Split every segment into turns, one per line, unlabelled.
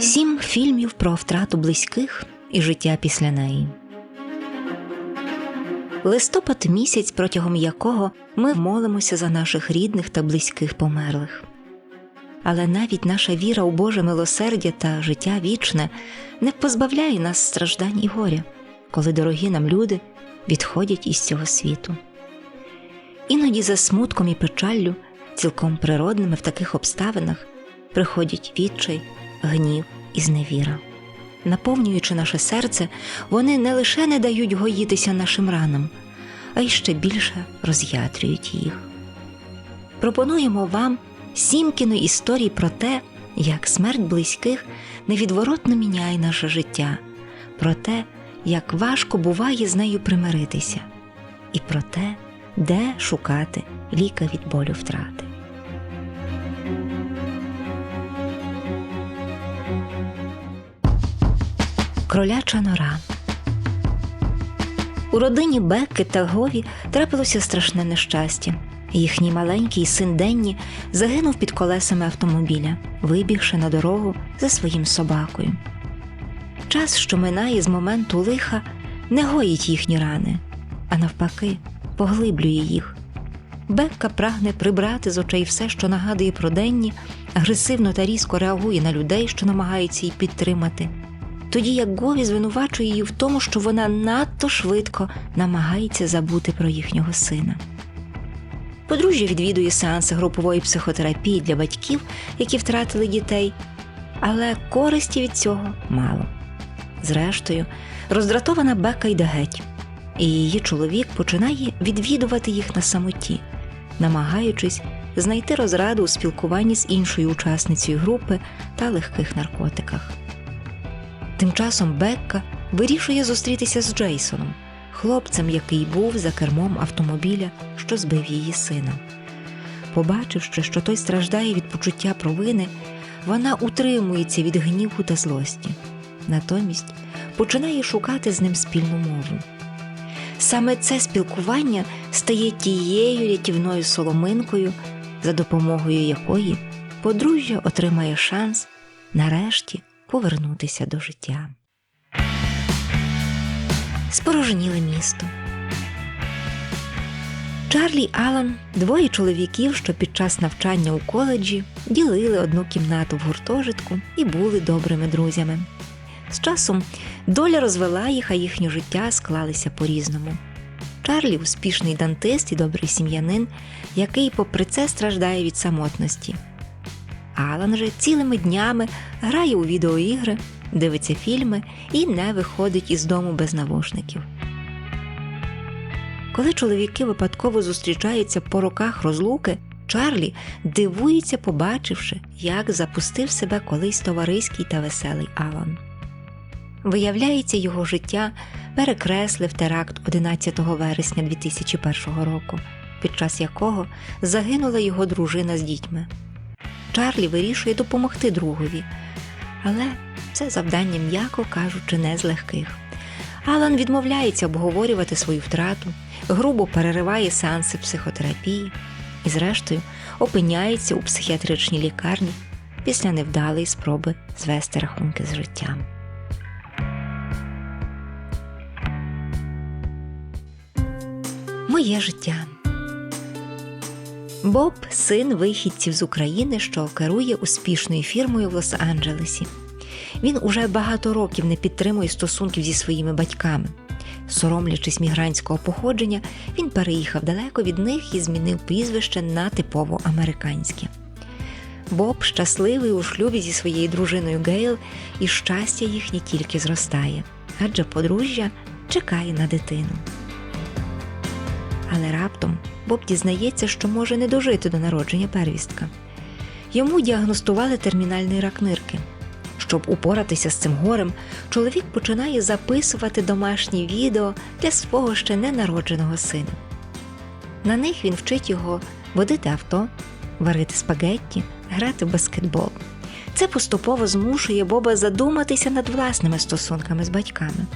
Сім фільмів про втрату близьких і життя після неї. Листопад місяць, протягом якого ми молимося за наших рідних та близьких померлих. Але навіть наша віра у Боже милосердя та життя вічне не позбавляє нас страждань і горя, коли дорогі нам люди відходять із цього світу. Іноді за смутком і печаллю, цілком природними в таких обставинах, приходять відчай, гнів і зневіра. Наповнюючи наше серце, вони не лише не дають гоїтися нашим ранам, а й ще більше роз'ятрюють їх. Пропонуємо вам сім кіноісторій про те, як смерть близьких невідворотно міняє наше життя, про те, як важко буває з нею примиритися, і про те, де шукати ліка від болю втрати. Кроляча нора. У родині Бекки та Гові трапилося страшне нещастя. Їхній маленький син Денні загинув під колесами автомобіля, вибігши на дорогу за своїм собакою. Час, що минає з моменту лиха, не гоїть їхні рани, а навпаки, поглиблює їх. Бекка прагне прибрати з очей все, що нагадує про Денні, агресивно та різко реагує на людей, що намагаються її підтримати тоді як Гові звинувачує її в тому, що вона надто швидко намагається забути про їхнього сина. Подружжя відвідує сеанси групової психотерапії для батьків, які втратили дітей, але користі від цього мало. Зрештою, роздратована Бека йде геть, і її чоловік починає відвідувати їх на самоті, намагаючись знайти розраду у спілкуванні з іншою учасницею групи та легких наркотиках. Тим часом Бекка вирішує зустрітися з Джейсоном, хлопцем, який був за кермом автомобіля, що збив її сина. Побачивши, що той страждає від почуття провини, вона утримується від гніву та злості, натомість починає шукати з ним спільну мову. Саме це спілкування стає тією рятівною соломинкою, за допомогою якої подружжя отримає шанс нарешті повернутися до життя. Спорожніле місто. Чарлі Алан двоє чоловіків, що під час навчання у коледжі ділили одну кімнату в гуртожитку і були добрими друзями. З часом доля розвела їх, а їхнє життя склалися по-різному. Чарлі успішний дантист і добрий сім'янин, який, попри це, страждає від самотності. Алан же цілими днями грає у відеоігри, дивиться фільми і не виходить із дому без навушників. Коли чоловіки випадково зустрічаються по роках розлуки, Чарлі дивується, побачивши, як запустив себе колись товариський та веселий Алан. Виявляється, його життя перекреслив теракт 11 вересня 2001 року, під час якого загинула його дружина з дітьми. Чарлі вирішує допомогти другові, але це завдання, м'яко кажучи, не з легких. Алан відмовляється обговорювати свою втрату, грубо перериває сеанси психотерапії і, зрештою, опиняється у психіатричній лікарні після невдалої спроби звести рахунки з життям. Моє життя. Боб син вихідців з України, що керує успішною фірмою в Лос-Анджелесі. Він уже багато років не підтримує стосунків зі своїми батьками. Соромлячись мігрантського походження, він переїхав далеко від них і змінив прізвище на типово американське. Боб щасливий у шлюбі зі своєю дружиною Гейл, і щастя їхнє тільки зростає, адже подружжя чекає на дитину. Але раптом Боб дізнається, що може не дожити до народження первістка. Йому діагностували термінальний рак нирки. Щоб упоратися з цим горем, чоловік починає записувати домашні відео для свого ще ненародженого сина. На них він вчить його водити авто, варити спагетті, грати в баскетбол. Це поступово змушує Боба задуматися над власними стосунками з батьками.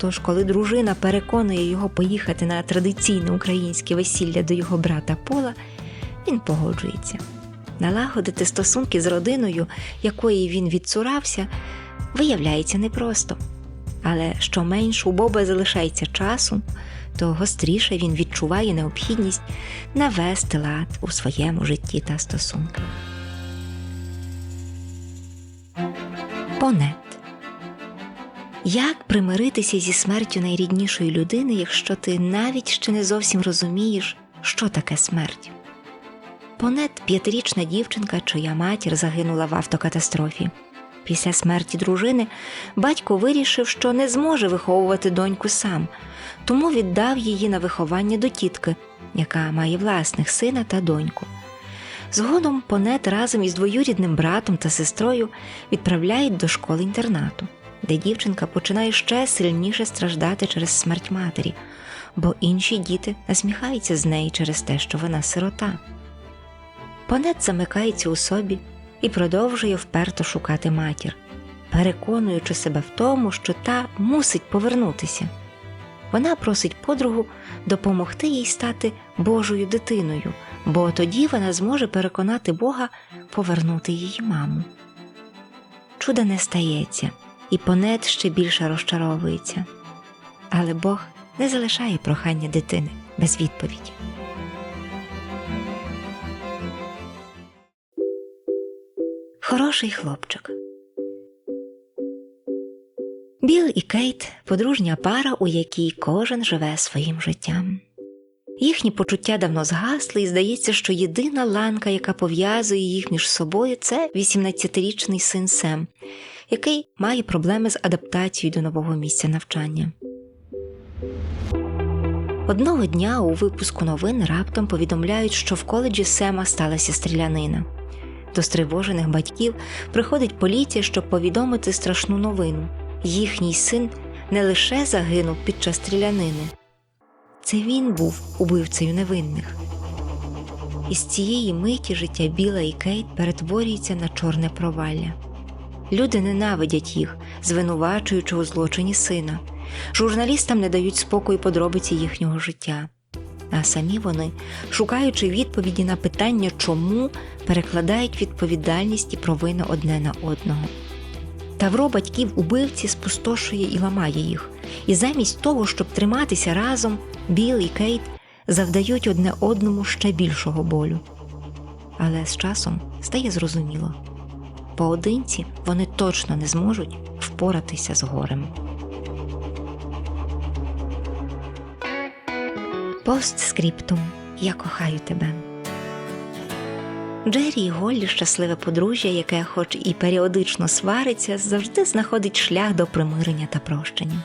Тож, коли дружина переконує його поїхати на традиційне українське весілля до його брата Пола, він погоджується. Налагодити стосунки з родиною, якої він відцурався, виявляється непросто. Але що менш у Боба залишається часу, то гостріше він відчуває необхідність навести лад у своєму житті та стосунках. Понет як примиритися зі смертю найріднішої людини, якщо ти навіть ще не зовсім розумієш, що таке смерть? Понет п'ятирічна дівчинка, чия матір загинула в автокатастрофі. Після смерті дружини батько вирішив, що не зможе виховувати доньку сам, тому віддав її на виховання до тітки, яка має власних сина та доньку. Згодом понет разом із двоюрідним братом та сестрою відправляють до школи інтернату, де дівчинка починає ще сильніше страждати через смерть матері, бо інші діти насміхаються з неї через те, що вона сирота. Понет замикається у собі і продовжує вперто шукати матір, переконуючи себе в тому, що та мусить повернутися. Вона просить подругу допомогти їй стати Божою дитиною, бо тоді вона зможе переконати Бога повернути її маму. Чуда не стається, і понет ще більше розчаровується. Але Бог не залишає прохання дитини без відповіді. Хороший хлопчик. Біл і Кейт подружня пара, у якій кожен живе своїм життям. Їхні почуття давно згасли, і здається, що єдина ланка, яка пов'язує їх між собою, це 18-річний син Сем, який має проблеми з адаптацією до нового місця навчання. Одного дня у випуску новин раптом повідомляють, що в коледжі Сема сталася стрілянина. До стривожених батьків приходить поліція, щоб повідомити страшну новину. Їхній син не лише загинув під час стрілянини, це він був убивцею невинних. Із цієї миті життя Біла і Кейт перетворюється на чорне провалля. Люди ненавидять їх, звинувачуючи у злочині сина. Журналістам не дають спокою подробиці їхнього життя. А самі вони, шукаючи відповіді на питання, чому перекладають відповідальність і провину одне на одного. Тавро батьків убивці спустошує і ламає їх, і замість того, щоб триматися разом, Біл і Кейт завдають одне одному ще більшого болю. Але з часом стає зрозуміло поодинці вони точно не зможуть впоратися з горем. Постскриптум Я кохаю тебе. Джері і Голлі щасливе подружжя, яке, хоч і періодично свариться, завжди знаходить шлях до примирення та прощення.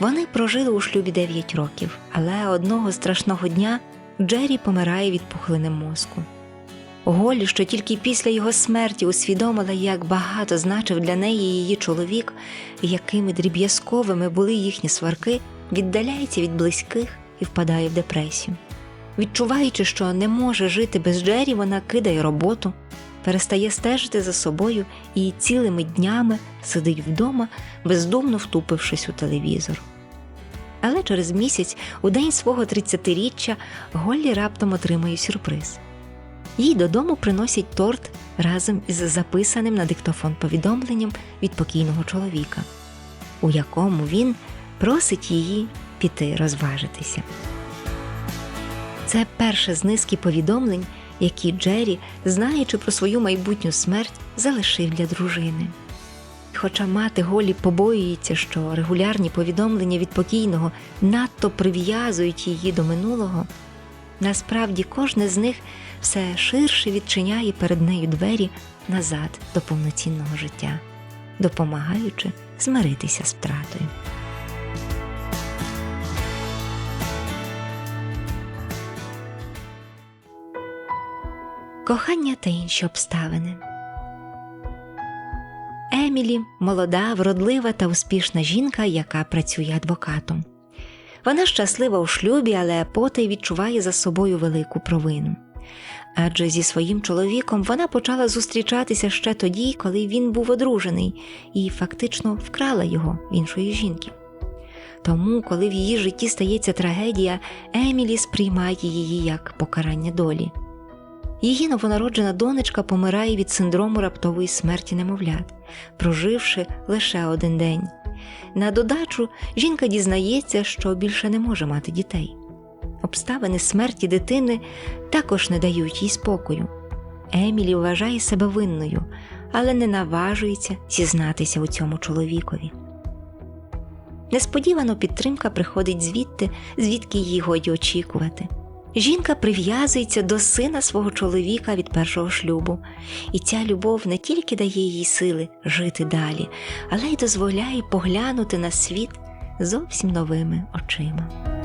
Вони прожили у шлюбі 9 років, але одного страшного дня Джері помирає від пухлини мозку. Голлі, що тільки після його смерті усвідомила, як багато значив для неї її чоловік, якими дріб'язковими були їхні сварки, віддаляється від близьких і впадає в депресію. Відчуваючи, що не може жити без Джері, вона кидає роботу, перестає стежити за собою і цілими днями сидить вдома, бездумно втупившись у телевізор. Але через місяць, у день свого 30-річчя, Голлі раптом отримує сюрприз. Їй додому приносять торт разом із записаним на диктофон повідомленням від покійного чоловіка, у якому він просить її піти розважитися. Це перше з низки повідомлень, які Джері, знаючи про свою майбутню смерть, залишив для дружини. Хоча мати Голі побоюється, що регулярні повідомлення від покійного надто прив'язують її до минулого, насправді кожне з них все ширше відчиняє перед нею двері назад до повноцінного життя, допомагаючи змиритися з втратою. Кохання та інші обставини. Емілі молода, вродлива та успішна жінка, яка працює адвокатом. Вона щаслива у шлюбі, але потай відчуває за собою велику провину. Адже зі своїм чоловіком вона почала зустрічатися ще тоді, коли він був одружений, і фактично вкрала його в іншої жінки. Тому, коли в її житті стається трагедія, Емілі сприймає її як покарання долі. Її новонароджена донечка помирає від синдрому раптової смерті немовлят, проживши лише один день. На додачу жінка дізнається, що більше не може мати дітей. Обставини смерті дитини також не дають їй спокою. Емілі вважає себе винною, але не наважується зізнатися у цьому чоловікові. Несподівано підтримка приходить звідти, звідки її годі очікувати. Жінка прив'язується до сина свого чоловіка від першого шлюбу, і ця любов не тільки дає їй сили жити далі, але й дозволяє поглянути на світ зовсім новими очима.